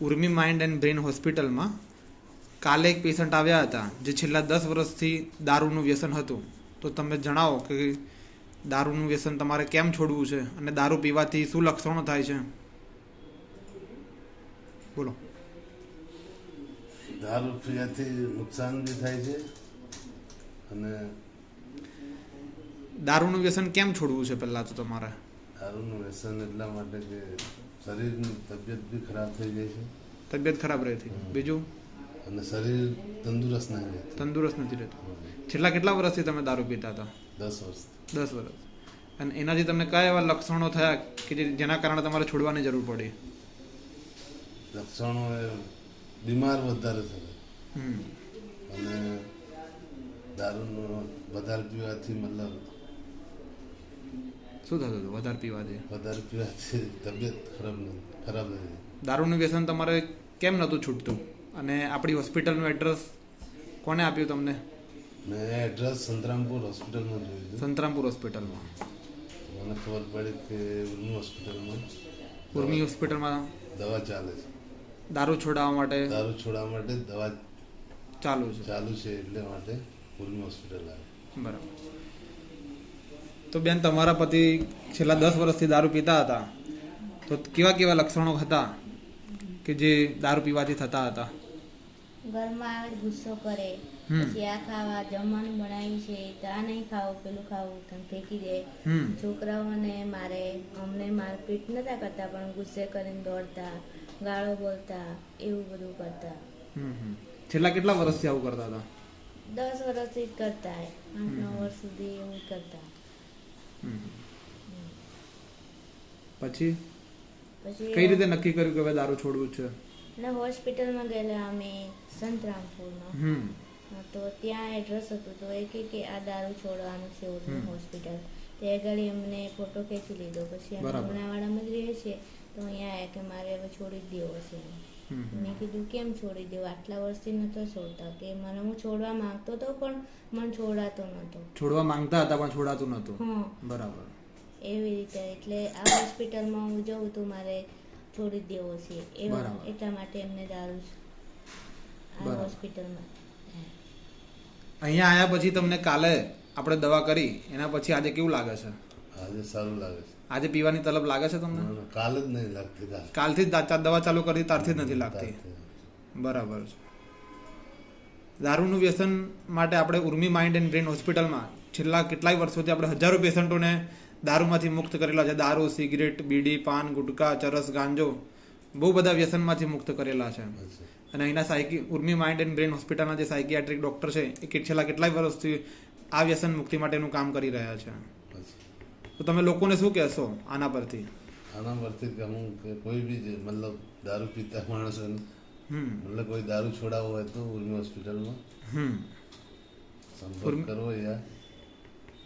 Urmi mind and brain હોસ્પિટલમાં કાલે એક પેશન્ટ આવ્યા હતા જે છેલ્લા દસ વર્ષથી દારૂનું વ્યસન હતું. તો તમે જણાવો કે દારૂનું વ્યસન તમારે કેમ છોડવું છે અને દારૂ પીવાથી શું લક્ષણો થાય છે? બોલો. દારૂ પીવાથી નુકસાન બી થાય છે અને દારૂનું વ્યસન કેમ છોડવું છે પહેલાં તો તમારે? દારૂનું વ્યસન એટલા માટે કે શરીરની તબિયત બી ખરાબ થઈ જાય છે. તબિયત ખરાબ રહેતી. બીજું? અને શરીર તંદુરસ્ત નહીં રહેતું. તંદુરસ્ત નથી રહેતું. છેલ્લા કેટલા વર્ષથી તમે દારૂ પીતા હતા? દસ વર્ષ. દસ વર્ષ. અને એનાથી તમને કયા એવા લક્ષણો થયા કે જેના કારણે તમારે છોડવાની જરૂર પડી? લક્ષણો એ બીમાર વધારે થયા. હમ. અને દારૂનો વધારે પીવાથી મતલબ શું થતું હતું? વધારે પીવાથી? વધારે પીવાથી તબિયત ખરાબ ખરાબ થઈ દારૂનું વ્યસન તમારે કેમ નહોતું છૂટતું? અને આપણી હોસ્પિટલનું એડ્રેસ કોને આપ્યું તમને? મેં એડ્રેસ સંતરામપુર હોસ્પિટલમાં જોયું હતું. સંતરામપુર હોસ્પિટલમાં. મને ખબર પડી કે ઉર્મી હોસ્પિટલમાં. ઉર્મી હોસ્પિટલમાં દવા ચાલે છે. દારૂ છોડાવવા માટે? દારૂ છોડાવવા માટે દવા ચાલુ છે. ચાલુ છે એટલે માટે ઉર્મી હોસ્પિટલ આવે બરાબર. તો બેન તમારા પતિ છેલ્લા દસ વર્ષથી દારૂ પીતા હતા. તો કેવા કેવા લક્ષણો હતા કે જે દારૂ પીવાથી થતા હતા? ઘરમાં આવે ગુસ્સો કરે પછી આ ખાવા જમવાનું બનાવ્યું છે તો આ નહીં ખાવું પેલું ખાવું તમે ફેંકી દે. છોકરાઓને મારે અમને મારપીટ નતા કરતા પણ ગુસ્સે કરીને દોડતા ગાળો બોલતા એવું બધું કરતા. છેલ્લા કેટલા વર્ષથી આવું કરતા હતા? દસ વર્ષથી કરતા આઠ નવ વર્ષ સુધી એવું કરતા. પછી? પછી કઈ રીતે નક્કી કર્યું કે હવે દારૂ છોડવું છે? ને હોસ્પિટલમાં ગયેલા અમે સંતરામપુરમાં. હમ. તો ત્યાં એડ્રેસ હતું તો એ કે કે આ દારૂ છોડવાનું છે ઉર્મી હોસ્પિટલ. તે આગળ અમને ફોટો ખેંચી લીધો. પછી અમે. લુણાવાડામાં જ રહીએ છીએ તો અહીંયા કે મારે હવે છોડી જ દેવો છે. મેં કીધું કેમ છોડી દેવો? આટલા વર્ષથી નતો છોડતા. કે મને હું છોડવા માંગતો હતો પણ મને છોડાતો નતો છોડવા માંગતા હતા પણ છોડાતું નહોતું. બરાબર. એવી રીતે. એટલે આ હોસ્પિટલમાં હું જઉં તો મારે છોડી જ દેવો છે. એટલા માટે એમને દારૂ આ. હોસ્પિટલમાં. અહીંયા આયા પછી તમને કાલે આપણે દવા કરી. એના પછી આજે કેવું લાગે છે? આજે સારું લાગે છે. આજે પીવાની તલબ લાગે છે તમને? મને કાલ જ નહીં લાગતી કાલથી જ દવા ચાલુ કરી તારથી જ નથી લાગતી? બરાબર છે. દારૂનું વ્યસન માટે આપણે ઉર્મી માઇન્ડ એન્ડ બ્રેન હોસ્પિટલમાં છેલ્લા કેટલાય વર્ષોથી આપણે હજારો પેશન્ટોને દારૂમાંથી મુક્ત કરેલા છે. દારૂ સિગરેટ બીડી પાન ગુટકા ચરસ ગાંજો બહુ બધા વ્યસનમાંથી મુક્ત કરેલા છે. અને અહીંના psyche Urmi mind and brain હોસ્પિટલના જે સાયકિયાટ્રિક ડૉક્ટર છે એ છેલ્લા કેટલાય વર્ષથી આ વ્યસન મુક્તિ માટેનું કામ કરી રહ્યા છે. તો તમે લોકોને શું કહેશો આના પરથી? આના પરથી હું કે કોઈ બી મતલબ દારૂ પીતા માણસ મતલબ કોઈ દારૂ છોડાવો હોય તો ઉર્મી હોસ્પિટલમાં. હમ. સંપર્ક કરવો યાર.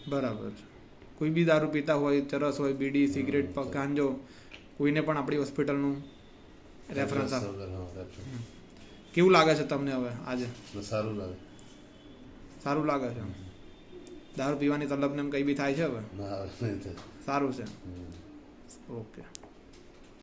બરાબર કોઈ બી દારૂ પીતા હોય ચરસ હોય બીડી સિગરેટ ગાંજો કોઈને પણ આપણી હોસ્પિટલનું રેફરન્સ આપો. હા. કેવું લાગે છે તમને હવે આજે? સારું લાગે. સારું લાગે છે. દારૂ પીવાની તલબને એમ કઈ બી થાય છે હવે? સારું છે. ઓકે